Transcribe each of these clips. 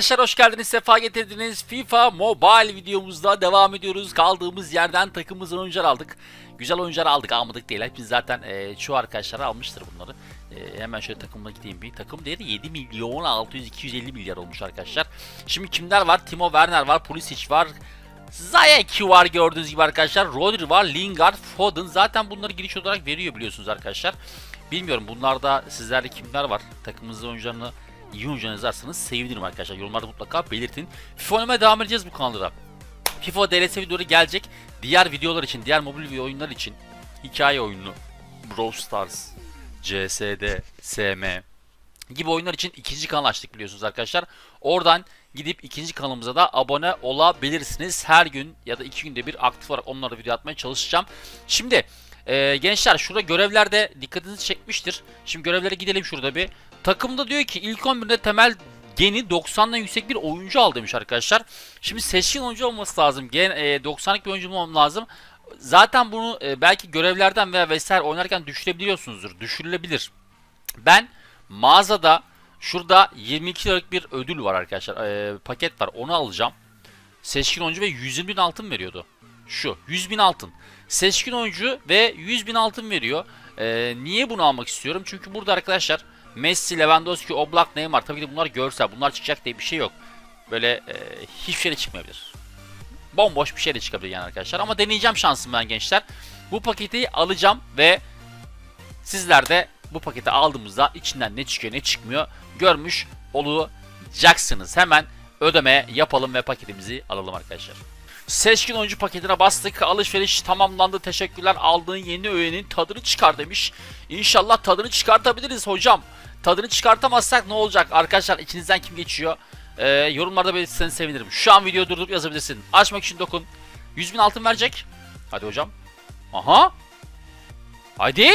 arkadaşlar hoş geldiniz, sefa getirdiniz. FIFA Mobile videomuzda devam ediyoruz. Kaldığımız yerden takımımızın oyuncular aldık. Güzel oyuncular aldık, almadık değil. Hepimiz zaten e, çoğu arkadaşlar almıştır bunları. E, hemen şöyle takımına gideyim bir. Takım değeri 7 milyon 600 250 milyar olmuş arkadaşlar. Şimdi kimler var? Timo Werner var, Pulisic var. Zayek var gördüğünüz gibi arkadaşlar. Rodri var, Lingard, Foden. Zaten bunları giriş olarak veriyor biliyorsunuz arkadaşlar. Bilmiyorum bunlarda sizlerde kimler var? Takımınızda oyuncularını iyi oyuncularını yazarsanız sevinirim arkadaşlar. Yorumlarda mutlaka belirtin. FIFA oynamaya devam edeceğiz bu kanalda. FIFA DLS videoları gelecek. Diğer videolar için, diğer mobil oyunlar için hikaye oyunu, Brawl Stars, CSD, SM gibi oyunlar için ikinci kanal açtık biliyorsunuz arkadaşlar. Oradan gidip ikinci kanalımıza da abone olabilirsiniz. Her gün ya da iki günde bir aktif olarak onlara video atmaya çalışacağım. Şimdi e, gençler şurada görevlerde dikkatinizi çekmiştir. Şimdi görevlere gidelim şurada bir. Takımda diyor ki ilk 11'de temel geni 90'dan yüksek bir oyuncu al demiş arkadaşlar. Şimdi seçkin oyuncu olması lazım. Gen, e, 90'lık bir oyuncu olmam lazım. Zaten bunu e, belki görevlerden veya vesaire oynarken düşürebiliyorsunuzdur. Düşürülebilir. Ben mağazada şurada 22 liralık bir ödül var arkadaşlar. E, paket var. Onu alacağım. Seçkin oyuncu ve 120 bin altın veriyordu. Şu 100 bin altın. Seçkin oyuncu ve 100 bin altın veriyor. E, niye bunu almak istiyorum? Çünkü burada arkadaşlar Messi, Lewandowski, Oblak, Neymar tabii ki bunlar görsel. Bunlar çıkacak diye bir şey yok. Böyle e, hiçbir şey de çıkmayabilir. Bomboş bir şey de çıkabilir yani arkadaşlar. Ama deneyeceğim şansım ben gençler. Bu paketi alacağım ve sizler de bu paketi aldığımızda içinden ne çıkıyor ne çıkmıyor görmüş olacaksınız. Hemen ödeme yapalım ve paketimizi alalım arkadaşlar. Seçkin oyuncu paketine bastık. Alışveriş tamamlandı. Teşekkürler. Aldığın yeni öğenin tadını çıkar demiş. İnşallah tadını çıkartabiliriz hocam. Tadını çıkartamazsak ne olacak? Arkadaşlar içinizden kim geçiyor? Ee, yorumlarda belirtirseniz sevinirim. Şu an videoyu durdurup yazabilirsin. Açmak için dokun. 100 bin altın verecek. Hadi hocam. Aha. Hadi.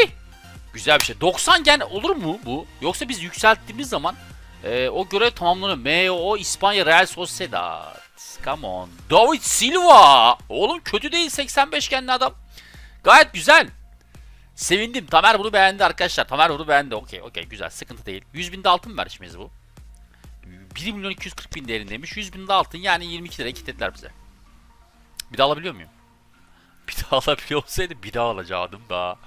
Güzel bir şey. 90 gen olur mu bu? Yoksa biz yükselttiğimiz zaman e, o görev tamamlanıyor. MO İspanya Real Sociedad. Come on. David Silva. Oğlum kötü değil 85 genli adam. Gayet güzel. Sevindim. Tamer bunu beğendi arkadaşlar. Tamer bunu beğendi. Okey okey güzel. Sıkıntı değil. 100 binde altın vermişimiz bu. 1 milyon 240 bin değerindeymiş. 100 binde altın yani 22 lira kilitlediler bize. Bir daha alabiliyor muyum? Bir daha alabiliyor olsaydı bir daha alacaktım da.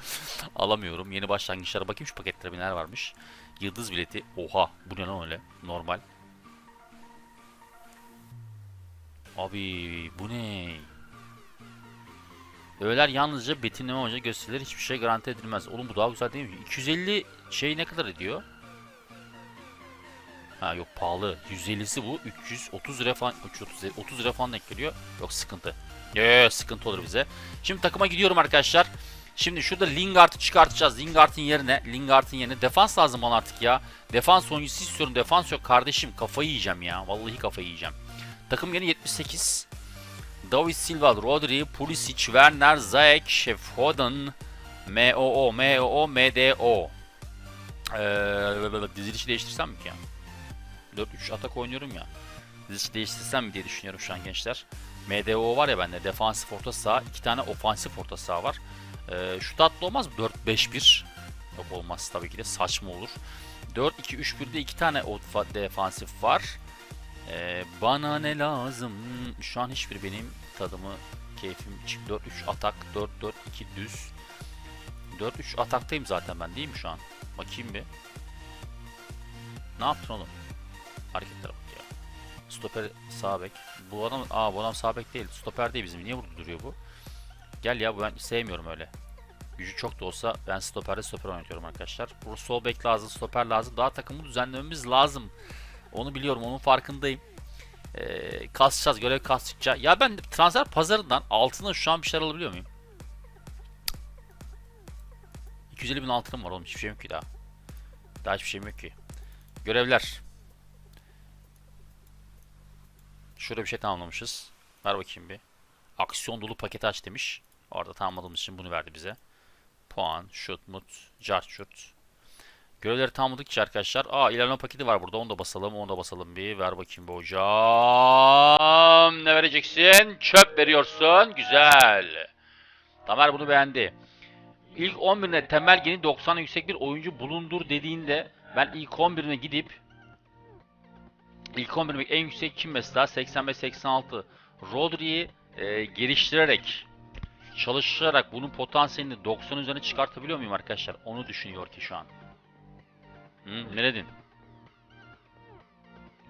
Alamıyorum. Yeni başlangıçlara bakayım şu paketlere neler varmış. Yıldız bileti. Oha bu ne lan öyle? Normal. Abi bu ne? Öğeler yalnızca betimleme amacıyla gösterilir. Hiçbir şey garanti edilmez. Oğlum bu daha güzel değil mi? 250 şey ne kadar ediyor? Ha yok pahalı. 150'si bu. 330 lira falan 330 lira, 30 lira falan denk geliyor. Yok sıkıntı. Yok sıkıntı olur bize. Şimdi takıma gidiyorum arkadaşlar. Şimdi şurada Lingard'ı çıkartacağız. Lingard'ın yerine, Lingard'ın yerine defans lazım bana artık ya. Defans oyuncusu istiyorum. Defans yok kardeşim. Kafayı yiyeceğim ya. Vallahi kafayı yiyeceğim. Takım yeni 78. David Silva, Rodri, Pulisic, Werner, Ziyech, Foden, MOO, MOO, MDO. Ee, dizilişi değiştirsem mi ki ya? 4-3 atak oynuyorum ya. Dizilişi değiştirsem mi diye düşünüyorum şu an gençler. MDO var ya bende. Defansif orta saha. iki tane ofansif orta saha var. Ee, şu tatlı olmaz mı? 4-5-1. Yok olmaz tabii ki de saçma olur. 4-2-3-1'de iki tane defansif var. Ee, bana ne lazım? Şu an hiçbir benim tadımı, keyfim için 4-3 atak, 4-4-2 düz. 4-3 ataktayım zaten ben değil mi şu an? Bakayım bir. Ne yaptın oğlum? Hareketlere bak ya. Stoper sağ bek. Bu adam, aa bu adam sağ bek değil. Stoper değil bizim. Niye burada duruyor bu? Gel ya bu ben sevmiyorum öyle. Gücü çok da olsa ben stoperde stoper oynatıyorum arkadaşlar. Burada sol bek lazım, stoper lazım. Daha takımı düzenlememiz lazım. Onu biliyorum, onun farkındayım. Ee, kasacağız, görev kastıkça. Ya ben transfer pazarından altına şu an bir şeyler alabiliyor muyum? 250 bin altınım var oğlum, hiçbir şey yok ki daha. Daha hiçbir şeyim yok ki. Görevler. Şurada bir şey tamamlamışız. Ver bakayım bir. Aksiyon dolu paketi aç demiş. Orada tamamladığımız için bunu verdi bize. Puan, şut, mut, jar şut. Görevleri tamamladıkça arkadaşlar. Aa ilerleme paketi var burada. Onu da basalım. Onu da basalım bir. Ver bakayım bu hocam. Ne vereceksin? Çöp veriyorsun. Güzel. Tamer bunu beğendi. İlk 11'ine temel geni 90 yüksek bir oyuncu bulundur dediğinde ben ilk 11'ine gidip İlk 11'lik en yüksek kim mesela? 85-86. Rodri'yi e, geliştirerek, çalışarak bunun potansiyelini 90 üzerine çıkartabiliyor muyum arkadaşlar? Onu düşünüyor ki şu an. Hı, ne dedin?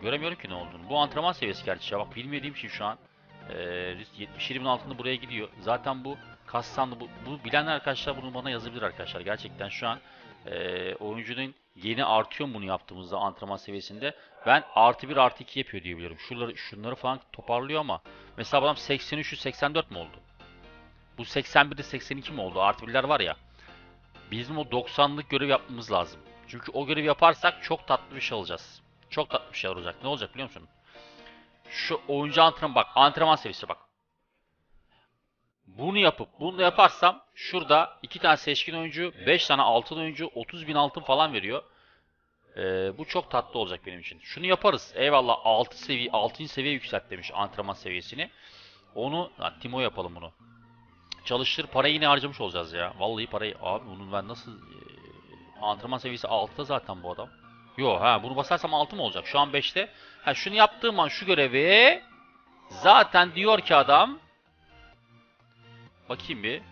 Göremiyorum ki ne olduğunu. Bu antrenman seviyesi gerçi ya. Bak bilmediğim için şu an. E, 77'bin altında buraya gidiyor. Zaten bu kas sandı. Bu, bu bilenler arkadaşlar bunu bana yazabilir arkadaşlar. Gerçekten şu an e, oyuncunun yeni artıyor bunu yaptığımızda antrenman seviyesinde. Ben artı 1 artı 2 yapıyor diye biliyorum. Şunları, şunları falan toparlıyor ama mesela adam 83'ü 84 mi oldu? Bu 81'de 82 mi oldu? Artı birler var ya. Bizim o 90'lık görev yapmamız lazım. Çünkü o görevi yaparsak çok tatlı bir şey alacağız. Çok tatlı bir şey olacak. Ne olacak biliyor musun? Şu oyuncu antrenman bak. Antrenman seviyesi bak. Bunu yapıp bunu da yaparsam şurada iki tane seçkin oyuncu, 5 tane altın oyuncu 30 bin altın falan veriyor. Ee, bu çok tatlı olacak benim için. Şunu yaparız. Eyvallah 6 seviye 6. seviye yükselt demiş antrenman seviyesini. Onu lan Timo yapalım bunu. Çalıştır parayı yine harcamış olacağız ya. Vallahi parayı abi bunun ben nasıl e, antrenman seviyesi 6'da zaten bu adam. Yo ha bunu basarsam 6 mı olacak? Şu an 5'te. Ha şunu yaptığım an şu görevi zaten diyor ki adam Bakayım bir.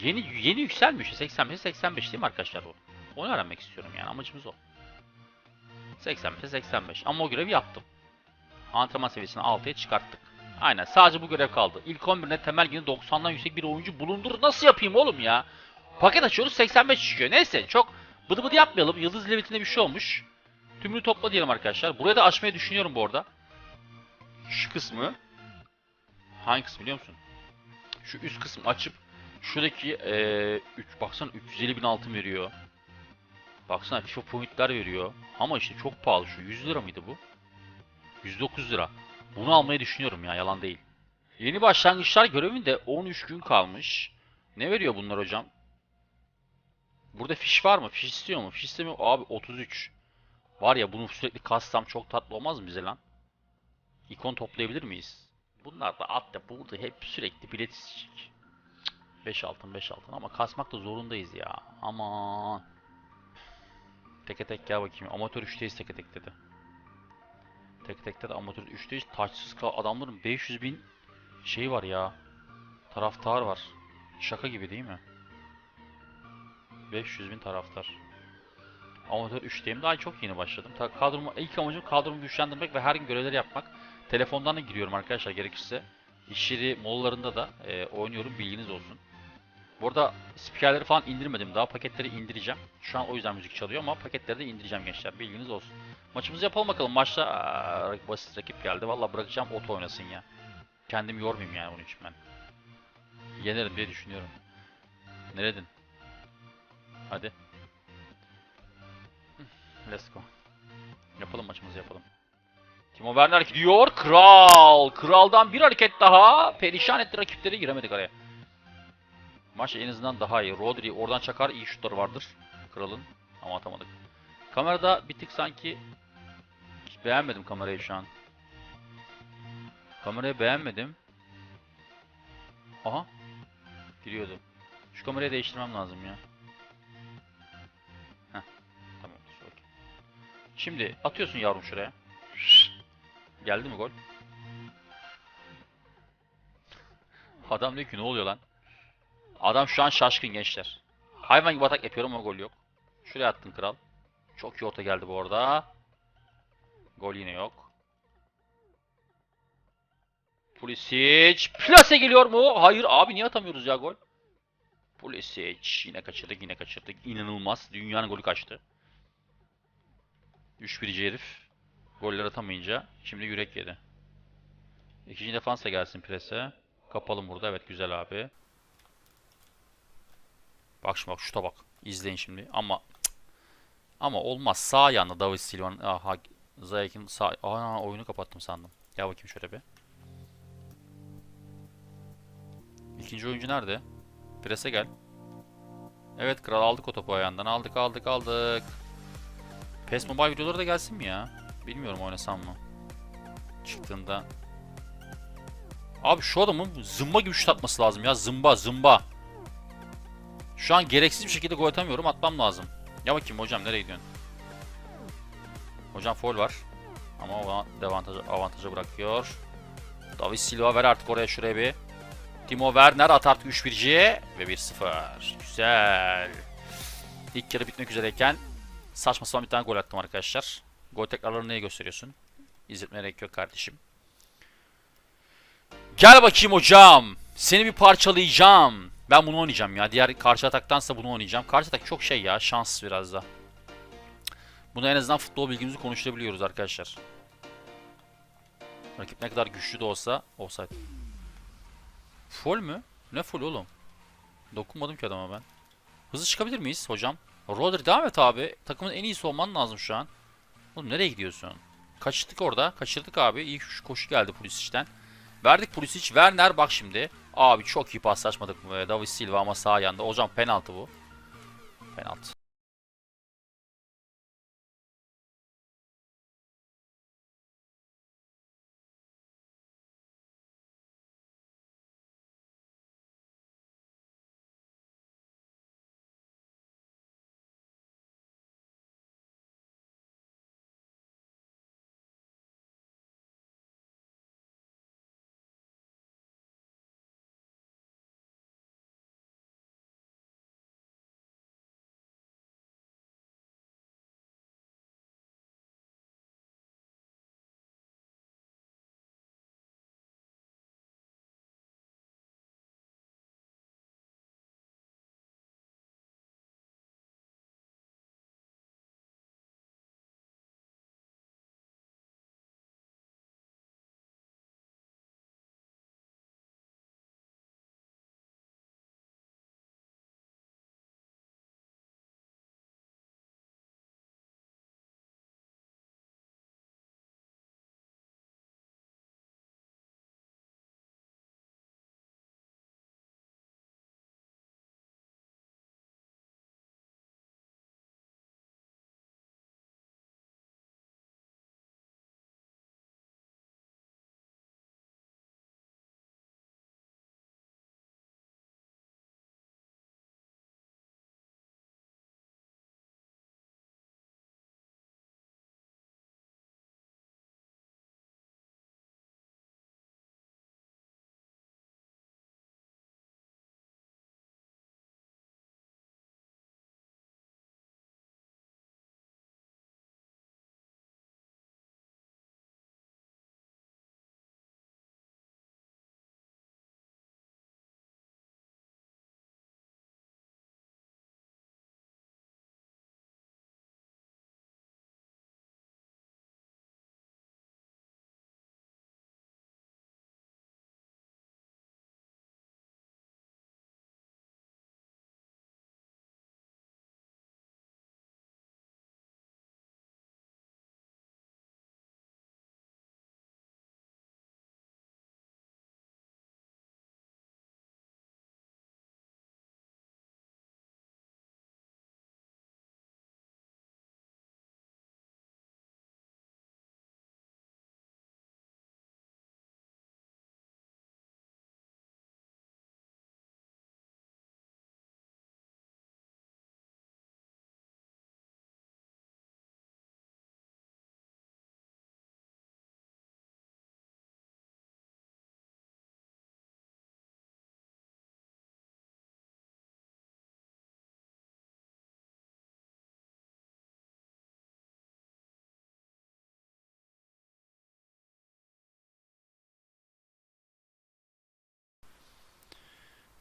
Yeni yeni yükselmiş. 85 85 değil mi arkadaşlar bu? Onu öğrenmek istiyorum yani amacımız o. 85 85 ama o görevi yaptım. Antrenman seviyesini 6'ya çıkarttık. Aynen sadece bu görev kaldı. İlk 11'ine temel yine 90'dan yüksek bir oyuncu bulundur. Nasıl yapayım oğlum ya? Paket açıyoruz 85 çıkıyor. Neyse çok bıdı bıdı yapmayalım. Yıldız Levit'inde bir şey olmuş. Tümünü topla diyelim arkadaşlar. Buraya da açmayı düşünüyorum bu arada. Şu kısmı. Hangi kısmı biliyor musun? Şu üst kısmı açıp şuradaki eee 3 baksana 350 bin altın veriyor. Baksana FIFA pointler veriyor. Ama işte çok pahalı şu. 100 lira mıydı bu? 109 lira. Bunu almayı düşünüyorum ya yalan değil. Yeni başlangıçlar görevinde 13 gün kalmış. Ne veriyor bunlar hocam? Burada fiş var mı? Fiş istiyor mu? Fiş istemiyor. Abi 33. Var ya bunu sürekli kassam çok tatlı olmaz mı bize lan? İkon toplayabilir miyiz? Bunlar da at da burada hep sürekli bilet isteyecek. 5 altın 5 altın ama kasmak da zorundayız ya. Aman. Teke tek gel bakayım. Amatör 3'teyiz teke tek dedi. Teke tekte de amatör 3'teyiz. Taçsız kal adamların 500 bin şey var ya. Taraftar var. Şaka gibi değil mi? 500 bin taraftar. Amatör 3'teyim. Daha çok yeni başladım. Ta kadromu, ilk amacım kadromu güçlendirmek ve her gün görevleri yapmak. Telefondan da giriyorum arkadaşlar gerekirse. İş yeri molalarında da e, oynuyorum bilginiz olsun. Bu arada spikerleri falan indirmedim daha paketleri indireceğim. Şu an o yüzden müzik çalıyor ama paketleri de indireceğim gençler bilginiz olsun. Maçımızı yapalım bakalım. Maçta aa, basit rakip geldi. Valla bırakacağım oto oynasın ya. Kendim yormayayım yani onun için ben. Yenerim diye düşünüyorum. Neredin? Hadi. Let's go. Yapalım maçımızı yapalım. Timo Werner gidiyor. Kral. Kraldan bir hareket daha. Perişan etti rakipleri. Giremedik araya. Maç en azından daha iyi. Rodri oradan çakar. iyi şutları vardır. Kralın. Ama atamadık. Kamerada bir tık sanki hiç beğenmedim kamerayı şu an. Kamerayı beğenmedim. Aha. Giriyordu. Şu kamerayı değiştirmem lazım ya. Şimdi atıyorsun yavrum şuraya. Geldi mi gol? Adam diyor ki ne oluyor lan? Adam şu an şaşkın gençler. Hayvan gibi atak yapıyorum ama gol yok. Şuraya attın kral. Çok iyi orta geldi bu arada. Gol yine yok. Pulisic. Plase geliyor mu? Hayır abi niye atamıyoruz ya gol? Pulisic. Yine kaçırdık yine kaçırdık. İnanılmaz. Dünyanın golü kaçtı. 3-1'ci herif. Goller atamayınca şimdi yürek yedi. İkinci defans da gelsin prese. Kapalım burada. Evet güzel abi. Bak şimdi bak şuta bak. İzleyin şimdi. Ama ama olmaz. Sağ yanında David Silva'nın aha Zayek'in sağ Aa, oyunu kapattım sandım. Gel bakayım şöyle bir. İkinci oyuncu nerede? Prese gel. Evet kral aldık o topu ayağından. Aldık aldık aldık. PES Mobile videoları da gelsin mi ya? Bilmiyorum oynasam mı? Çıktığında. Abi şu adamın zımba gibi şut atması lazım ya. Zımba zımba. Şu an gereksiz bir şekilde gol atamıyorum. Atmam lazım. Ya bakayım hocam nereye gidiyorsun? Hocam foul var. Ama o avantajı, avantajı bırakıyor. David Silva ver artık oraya şuraya bir. Timo Werner at artık 3-1'ciye ve 1-0. Güzel. İlk yarı bitmek üzereyken saçma sapan bir tane gol attım arkadaşlar. Gol tekrarlarını neye gösteriyorsun? İzletmeye gerek yok kardeşim. Gel bakayım hocam. Seni bir parçalayacağım. Ben bunu oynayacağım ya. Diğer karşı ataktansa bunu oynayacağım. Karşı atak çok şey ya. Şans biraz da. Bunu en azından futbol bilgimizi konuşturabiliyoruz arkadaşlar. Rakip ne kadar güçlü de olsa offside. Fol mü? Ne fol oğlum? Dokunmadım ki adama ben. Hızlı çıkabilir miyiz hocam? Rodri devam et abi. Takımın en iyisi olman lazım şu an. Oğlum nereye gidiyorsun? Kaçtık orada. Kaçırdık abi. İyi koşu- geldi Pulisic'ten. Verdik Pulisic. Werner bak şimdi. Abi çok iyi paslaşmadık mı? David Silva ama sağ yanda. Hocam penaltı bu. Penaltı.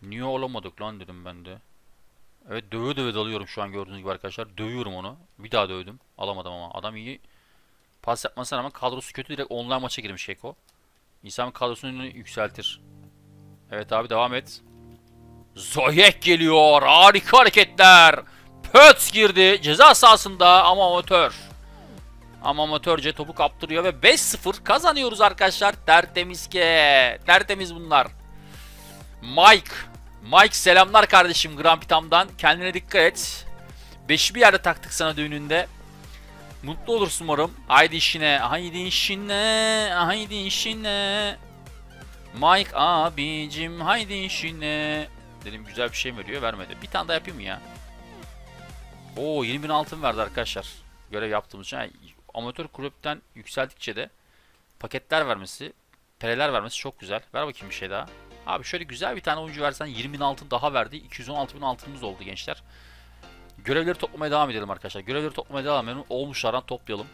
Niye olamadık lan dedim ben de. Evet döve döve dalıyorum şu an gördüğünüz gibi arkadaşlar. Dövüyorum onu. Bir daha dövdüm. Alamadım ama. Adam iyi pas yapmasına rağmen kadrosu kötü. Direkt online maça girmiş Keko. İnsan kadrosunu yükseltir. Evet abi devam et. Zoyek geliyor. Harika hareketler. Pöts girdi. Ceza sahasında ama amatör. Ama amatörce topu kaptırıyor ve 5-0 kazanıyoruz arkadaşlar. Tertemiz ki. Tertemiz bunlar. Mike. Mike selamlar kardeşim Grampitam'dan. Kendine dikkat et. Beşi bir yerde taktık sana düğününde. Mutlu olursun umarım. Haydi işine, haydi işine, haydi işine. Mike abicim haydi işine. Dedim güzel bir şey mi veriyor? Vermedi. Bir tane daha yapayım mı ya? Oo 20 bin altın verdi arkadaşlar. Görev yaptığımız için. Amatör kulüpten yükseldikçe de paketler vermesi, pereler vermesi çok güzel. Ver bakayım bir şey daha. Abi şöyle güzel bir tane oyuncu versen 20 bin altın daha verdi. 216 bin altınımız oldu gençler. Görevleri toplamaya devam edelim arkadaşlar. Görevleri toplamaya devam edelim. Olmuşlardan toplayalım.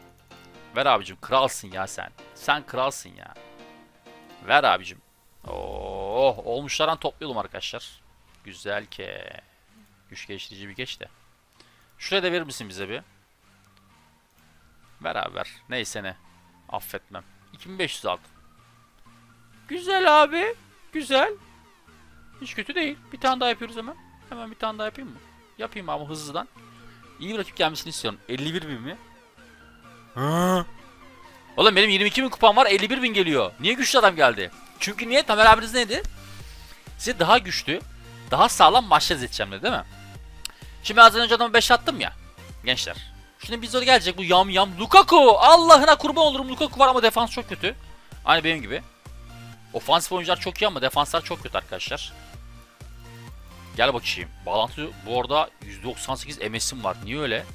Ver abicim kralsın ya sen. Sen kralsın ya. Ver abicim. Oh olmuşlardan toplayalım arkadaşlar. Güzel ki. Güç geliştirici bir geç de. Şuraya da verir misin bize bir? Beraber. Neyse ne. Affetmem. 2500 aldım. Güzel abi. Güzel. Hiç kötü değil. Bir tane daha yapıyoruz hemen. Hemen bir tane daha yapayım mı? Yapayım abi hızlıdan. İyi bir rakip gelmesini istiyorum. 51 bin mi? Hı. Oğlum benim 22 bin kupam var 51 bin geliyor. Niye güçlü adam geldi? Çünkü niye? Tamer abiniz neydi? Size daha güçlü, daha sağlam maçlar izleteceğim dedi değil mi? Şimdi az önce adamı 5 attım ya. Gençler. Şimdi biz gelecek bu yam yam. Lukaku! Allah'ına kurban olurum Lukaku var ama defans çok kötü. Aynı benim gibi. Ofansif oyuncular çok iyi ama defanslar çok kötü arkadaşlar. Gel bakayım. Bağlantı bu arada %98 MS'im var. Niye öyle?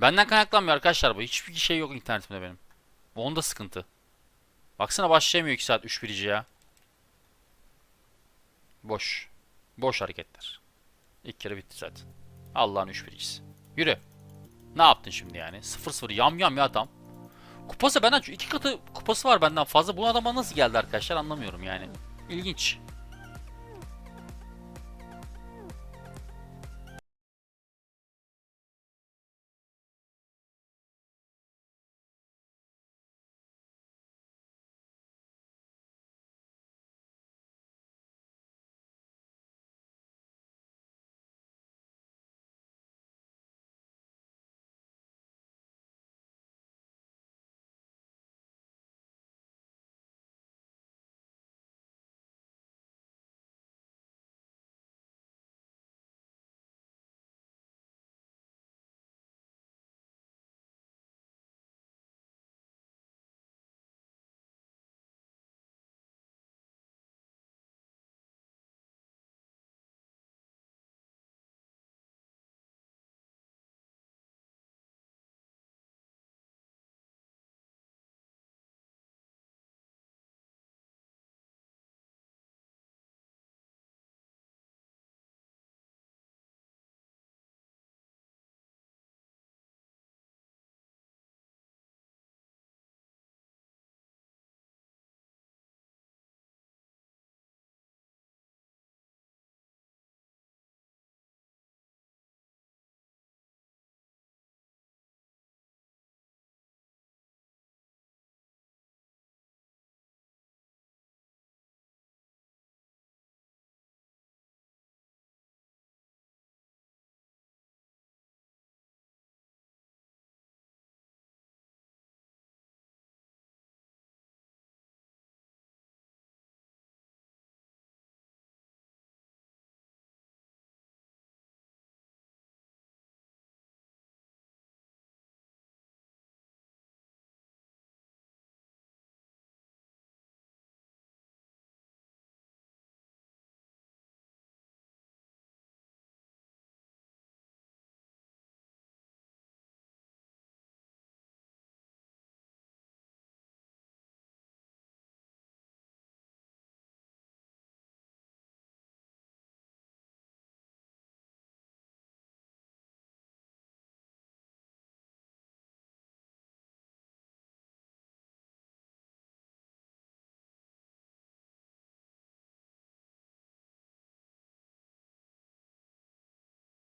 Benden kaynaklanmıyor arkadaşlar bu. Hiçbir şey yok internetimde benim. Onda sıkıntı. Baksana başlayamıyor 2 saat 3 birici ya. Boş. Boş hareketler. İlk kere bitti zaten. Allah'ın 3 biricisi. Yürü. Ne yaptın şimdi yani? 0-0 yam yam ya adam. Kupası benden iki katı kupası var benden fazla. Bu adama nasıl geldi arkadaşlar anlamıyorum yani. İlginç.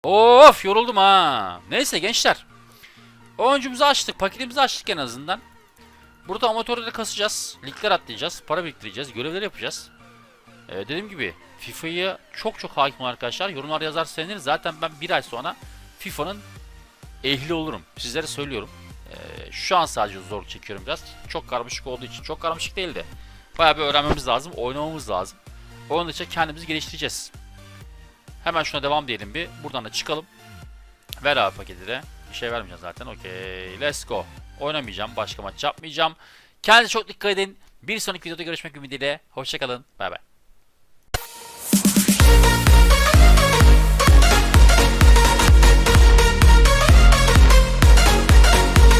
Of yoruldum ha. Neyse gençler. Oyuncumuzu açtık. Paketimizi açtık en azından. Burada amatörleri kasacağız. Ligler atlayacağız. Para biriktireceğiz. Görevleri yapacağız. Ee, dediğim gibi FIFA'yı çok çok hakim arkadaşlar. Yorumlar yazar seviniriz. Zaten ben bir ay sonra FIFA'nın ehli olurum. Sizlere söylüyorum. Ee, şu an sadece zor çekiyorum biraz. Çok karmaşık olduğu için. Çok karmaşık değil de. Bayağı bir öğrenmemiz lazım. Oynamamız lazım. Onun için kendimizi geliştireceğiz. Hemen şuna devam diyelim bir. Buradan da çıkalım. Ver abi paketi. Bir şey vermeyeceğim zaten. Okey. Let's go. Oynamayacağım. Başka maç yapmayacağım. Kendinize çok dikkat edin. Bir sonraki videoda görüşmek ümidiyle. Hoşçakalın. Bay bay.